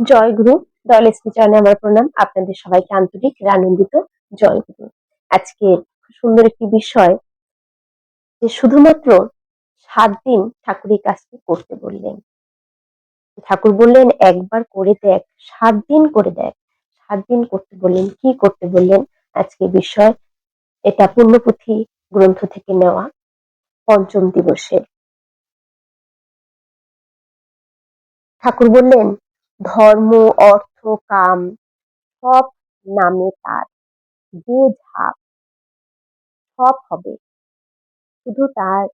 জয়গুরু দয়ালের চরণে আমার প্রণাম। আপনাদের সবাইকে আন্তরিক আনন্দিত জয় গুরু। আজকে সুন্দর একটি বিষয় যে শুধুমাত্র সাত দিন ঠাকুরের কাজটি করতে বললেন। ঠাকুর বললেন, একবার করে দেখ, সাত দিন করে দেখ। সাত দিন করতে বললেন, কি করতে বললেন? আজকে বিষয় এটা পূর্ণপুঁথি গ্রন্থ থেকে নেওয়া পঞ্চম দিবসে ঠাকুর বললেন ধর্ম, অর্থ, কাম সব নামে তার। যে ঝাপ সব হবে। শুধু তার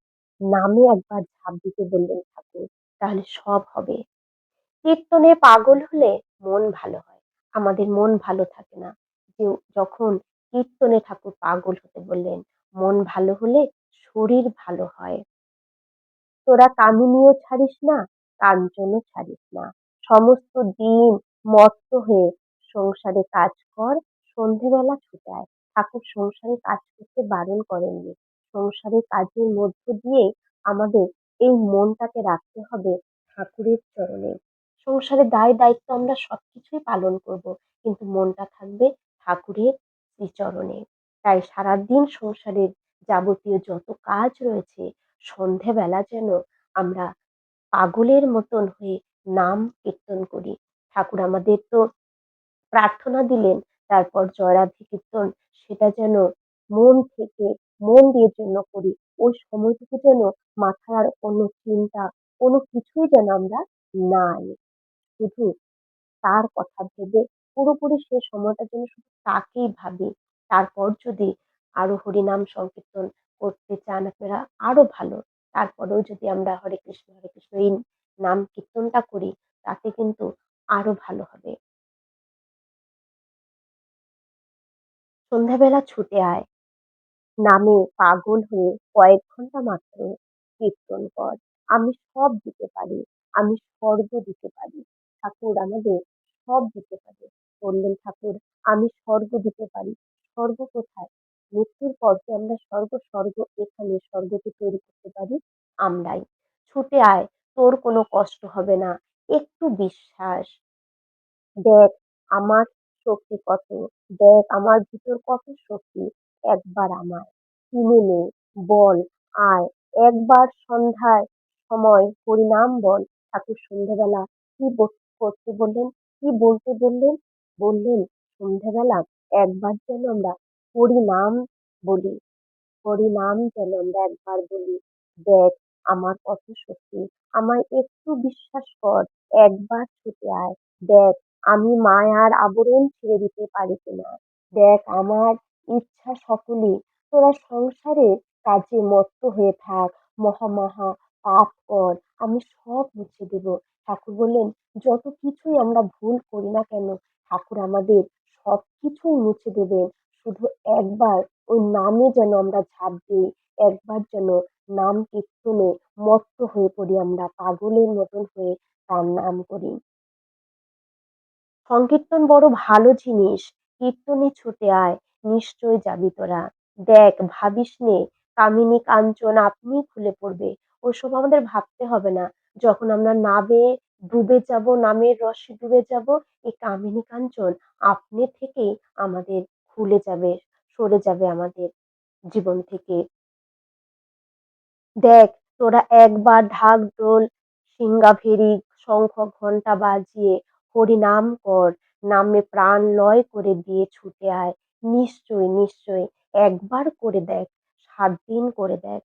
নামে একবার ঝাঁপ দিতে বললেন ঠাকুর, তাহলে সব হবে। কীর্তনে পাগল হলে মন ভালো হয়। আমাদের মন ভালো থাকে না। যে যখন কীর্তনে ঠাকুর পাগল হতে বললেন, মন ভালো হলে শরীর ভালো হয়। তোরা কামিনীও ছাড়িস না, কাঞ্চনও ছাড়িস না। সমস্ত দিন মত্ত হয়ে সংসারে কাজ কর, সন্ধেবেলা ছুটে আয়। ঠাকুর সংসারে কাজ করতে বারণ করেননি। সংসারের কাজের মধ্য দিয়ে আমাদের এই মনটাকে রাখতে হবে ঠাকুরের চরণে। সংসারে দায় দায়িত্ব আমরা সবকিছুই পালন করব, কিন্তু মনটা থাকবে ঠাকুরের শ্রীচরণে। তাই সারাদিন সংসারের যাবতীয় যত কাজ রয়েছে, সন্ধেবেলা যেন আমরা পাগলের মতন হয়ে নাম কীর্তন করি। ঠাকুর আমাদের তো প্রার্থনা দিলেন, তারপর জয়রাধি কীর্তন, সেটা যেন মন থেকে, মন দিয়ে জন্য করি। ওই সময়টুকু যেন মাথায় আর কোনো চিন্তা, কোনো কিছুই যেন আমরা না আনি শুধু তার কথা ভেবে পুরোপুরি সে সময়টা যেন শুধু তাকেই ভাবি। তারপর যদি আরও হরিনাম সংকীর্তন করতে চান, আপনারা আরও ভালো। তারপরেও যদি আমরা হরে কৃষ্ণ হরে কৃষ্ণ, এই নাম কীর্তনটা করি, তাতে কিন্তু আরও ভালো হবে। সন্ধ্যাবেলা ছুটে আয়। নামে পাগল হয়ে কয়েক ঘণ্টা মাত্র কীর্তন কর। আমি সব দিতে পারি, আমি স্বর্গ দিতে পারি। ঠাকুর আমাদের সব দিতে পারে। বললেন ঠাকুর, আমি স্বর্গ দিতে পারি। স্বর্গ কোথায়? মৃত্যুর পর কি আমরা স্বর্গ স্বর্গ এখানে স্বর্গকে তৈরি করতে পারি? আমরাই। ছুটে আয় তোর কোনো কষ্ট হবে না। একটু বিশ্বাস। দেখ, আমার শক্তি কত? দেখ, আমার ভিতর কত শক্তি? একবার আমায়। চিনে নে, বল, আয়। একবার সন্ধ্যায় সময় হরিনাম বল। ঠাকুর সন্ধ্যেবেলা কি করতে বললেন? কি বলতে বললেন? বললেন, সন্ধ্যেবেলা একবার যেন আমরা হরিনাম বলি। হরিনাম যেন আমরা একবার বলি। দেখ আমার কত শক্তি আমায় একটু বিশ্বাস কর, একবার ছুটে আয়। দেখ, আমি মায়ার আবরণ ছেড়ে দিতে পারি কিনা। দেখ, আমার ইচ্ছা সকলই তোরা সংসারে কাজে মত্ত হয়ে থাক। মহামাহা, পাপ কর, আমি সব মুছে দেব। ঠাকুর বললেন, যত কিছুই আমরা ভুল করি না কেন, ঠাকুর আমাদের সব কিছুই মুছে দেবেন। শুধু একবার ওই নামে যেন আমরা ঝাঁপ দিই, একবার যেন নাম কীর্তনে মত্ত হয়ে পড়ি আমরা, পাগলের মতন হয়ে তার নাম করি। সংকীর্তন বড় ভালো জিনিস, কীর্তনে ছুটে আয়, নিশ্চয় যাবি তোরা। দেখ, ভাবিস নে, কামিনী কাঞ্চন আপনি খুলে পড়বে, ওসব আমাদের ভাবতে হবে না। যখন আমরা নাবে ডুবে যাব, নামের রসে ডুবে যাব, এই কামিনী কাঞ্চন আপনি থেকেই আমাদের খুলে যাবে, সরে যাবে আমাদের জীবন থেকে। দেখ, তোরা একবার ঢাক ঢোল সিঙ্গাভেরি শঙ্খ ঘণ্টা বাজিয়ে হরিনাম কর। নামে প্রাণ লয় করে দিয়ে ছুটে আয়। নিশ্চয় নিশ্চয়, একবার করে দেখ, সাত দিন করে দেখ।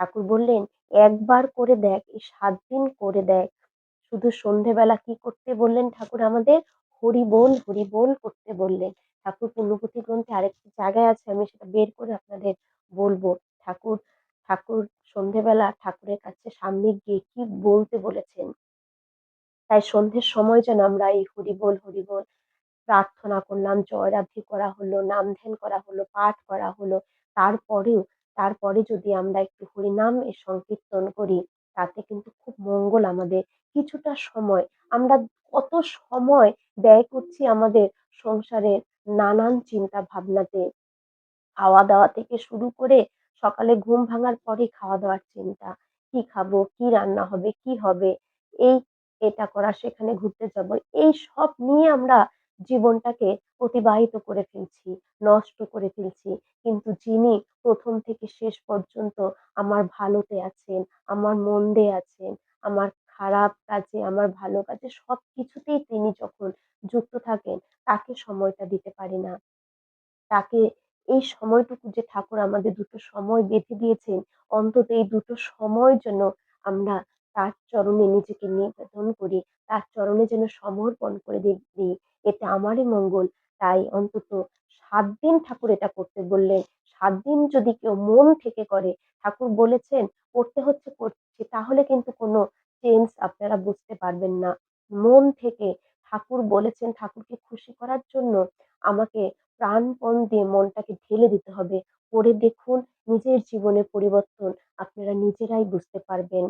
ঠাকুর বললেন, একবার করে দেখ, এই সাত দিন করে দেখ। শুধু সন্ধেবেলা কি করতে বললেন ঠাকুর আমাদের? হরি বল হরি বল করতে বললেন। ঠাকুর পূর্ণপতি গ্রন্থে আরেকটি জায়গায় আছে, আমি সেটা বের করে আপনাদের বলব। ঠাকুর ঠাকুর সন্ধেবেলা ঠাকুরের কাছে সামনে গিয়ে কি বলতে বলেছেন? তাই সন্ধ্যের সময় যেন আমরা এই হরিবোল হরিবোল প্রার্থনা করলাম, জয়রাধি করা হলো, নাম ধ্যান করা হলো, পাঠ করা হলো, তারপরেও, তারপরে যদি আমরা একটু হরিনাম এ সংকীর্তন করি, তাতে কিন্তু খুব মঙ্গল আমাদের। কিছুটা সময়, আমরা কত সময় ব্যয় করছি আমাদের সংসারের নানান চিন্তা ভাবনাতে। খাওয়া দাওয়া থেকে শুরু করে সকালে ঘুম ভাঙার পরে খাওয়া দাওয়ার চিন্তা কি খাব কি রান্না হবে কি হবে এই এটা করা, সেখানে ঘুরতে যাব। এইসব নিয়ে আমরা জীবনটাকে অতিবাহিত করে ফেলছি, নষ্ট করে ফেলছি। কিন্তু যিনি প্রথম থেকে শেষ পর্যন্ত আমার ভালোতে আছেন, আমার মন্দে আছেন, আমার খারাপ কাজে, আমার ভালো কাজে সব কিছুতেই তিনি যখন যুক্ত থাকেন, তাকে সময়টা দিতে পারি না। তাকে এই সময়টুকু যে ঠাকুর আমাদের দুটো সময় বেঁধে দিয়েছেন, অন্তত এই দুটো সময় যেন আমরা তার চরণে নিজেকে নিবেদন করি, তার চরণে যেন সমর্পণ করে দিই। এতে আমারই মঙ্গল। তাই অন্তত সাত দিন ঠাকুর এটা করতে বললেন। সাত দিন যদি কেউ মন থেকে করে, ঠাকুর বলেছেন করতে হচ্ছে করছি, তাহলে কিন্তু কোনো চেঞ্জ আপনারা বুঝতে পারবেন না। মন থেকে ঠাকুর বলেছেন, ঠাকুরকে খুশি করার জন্য আমাকে প্রাণপণ দিয়ে মনটাকে ঢেলে দিতে হবে। করে দেখুন নিজের জীবনে পরিবর্তন আপনারা নিজেরাই বুঝতে পারবেন।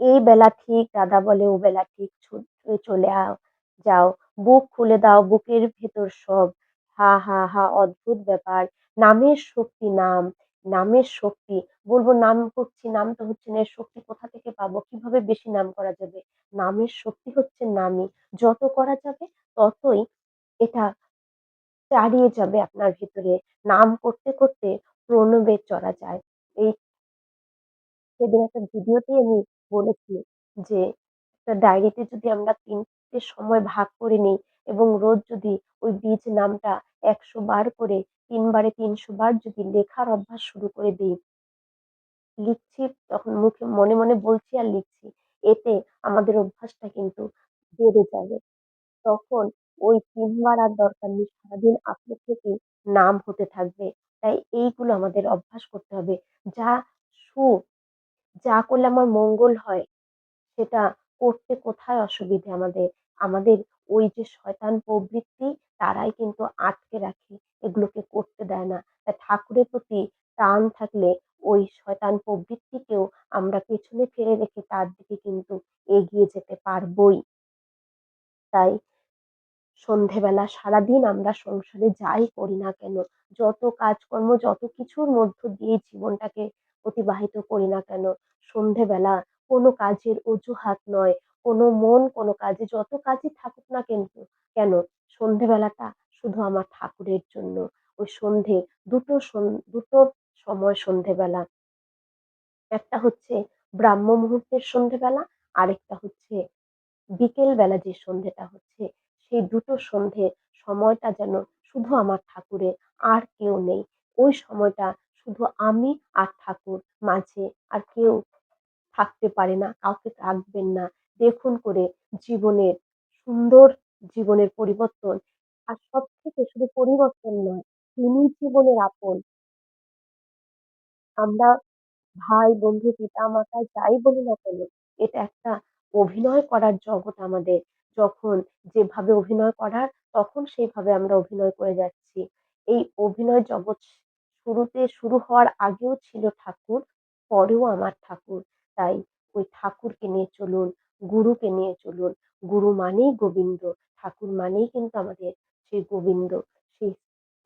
এই বেলা ঠিক দাদা বলে ও বেলা ঠিক চলে যাও। বুক খুলে দাও বুকের ভেতর সব। হা, হা, হা অদ্ভুত ব্যাপার। নামের শক্তি নাম, নামের শক্তি। বলব নাম করছি, নাম তো হচ্ছে না। শক্তি কোথা থেকে পাবো? কীভাবে বেশি নাম করা যাবে? নামের শক্তি হচ্ছে নামই। যত করা যাবে ততই এটা চালিয়ে যাবে আপনার ভিতরে। নাম করতে, করতে প্রণবে চড়া যায়। এই সেদিন একটা ভিডিওতেই আমি বলেছি যে, একটা ডায়েরিতে যদি আমরা তিনটে সময় ভাগ করে নিই এবং রোজ যদি ওই বীজ নামটা ১০০ বার করে ৩ বারে ৩০০ বার যদি লেখার অভ্যাস শুরু করে দিই লিখছি তখন মুখে মনে, মনে বলছি আর লিখছি। এতে আমাদের অভ্যাসটা কিন্তু বেড়ে যাবে। তখন ওই ৩ বার আর দরকার নেই। সারাদিন আপনা থেকেই নাম হতে থাকবে। তাই এইগুলো আমাদের অভ্যাস করতে হবে। যা সু যা করলে আমার মঙ্গল হয়, সেটা করতে কোথায় অসুবিধে আমাদের? আমাদের ওই যে শয়তান প্রবৃত্তি, তারাই কিন্তু আটকে রাখে। এগুলোকে করতে দেয় না। তাই ঠাকুরের প্রতি টান থাকলে ওই শয়তান প্রবৃত্তিকেও আমরা পেছনে ফেলে রেখে তার দিকে কিন্তু এগিয়ে যেতে পারবই। তাই সন্ধেবেলা সারাদিন আমরা সংসারে যাই করি না কেন, যত কাজকর্ম যত কিছুর মধ্য দিয়ে জীবনটাকে অতিবাহিত করি না কেন, সন্ধেবেলা কোনো কাজের অজুহাত নয়, কোনো মন কোনো কাজে যত কাজই থাকুক না কিন্তু কেন, সন্ধেবেলাটা শুধু আমার ঠাকুরের জন্য। ওই সন্ধে দুটো দুটো সময় সন্ধেবেলা। একটা হচ্ছে ব্রাহ্ম মুহূর্তের সন্ধেবেলা, আরেকটা হচ্ছে বিকেল বেলা যে সন্ধেটা হচ্ছে, সেই দুটো সন্ধে সময়টা যেন শুধু আমার ঠাকুরের, আর কেউ নেই। ওই সময়টা শুধু আমি আর ঠাকুর মাঝে আর কেউ থাকতে পারে না, কাউকে রাখবেন না। দেখুন করে জীবনের সুন্দর জীবনের পরিবর্তন আর সব থেকে শুধু পরিবর্তন নয়, তিনি জীবনের আপন। আমরা ভাই, বন্ধু, পিতা-মাতা যাই বলি না কেন, এটা একটা অভিনয় করার জগৎ আমাদের। যখন যেভাবে অভিনয় করার, তখন সেভাবে আমরা অভিনয় করে যাচ্ছি। এই অভিনয় জগৎ শুরুতে শুরু হওয়ার আগেও ছিল ঠাকুর, পরেও আমার ঠাকুর। তাই ওই ঠাকুরকে নিয়ে চলুন, গুরুকে নিয়ে চলুন। গুরু মানেই গোবিন্দ, ঠাকুর মানেই কিন্তু আমাদের সেই গোবিন্দ, সেই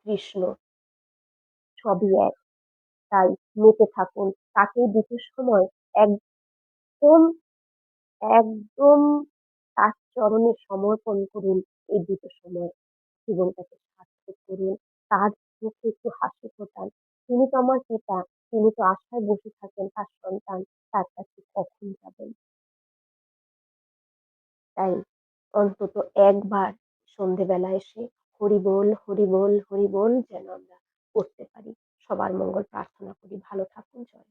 কৃষ্ণ। সবই এক। তাই মেতে থাকুন। তাকেই দুটোর সময় একদম, একদম চরণে সমর্পণ করুন এই দুটো সময়। জীবনটাকে সার্থক করুন। তার মুখে একটু হাসি ফোটান। তিনি তো আমার পিতা। তিনি তো আশায় বসে থাকেন তার সন্তান তার কাছে কখন যাবেন। তাই অন্তত একবার সন্ধেবেলা এসে হরিবোল, হরিবোল, হরিবোল যেন আমরা করতে পারি। সবার মঙ্গল প্রার্থনা করি। ভালো থাকুন। জয়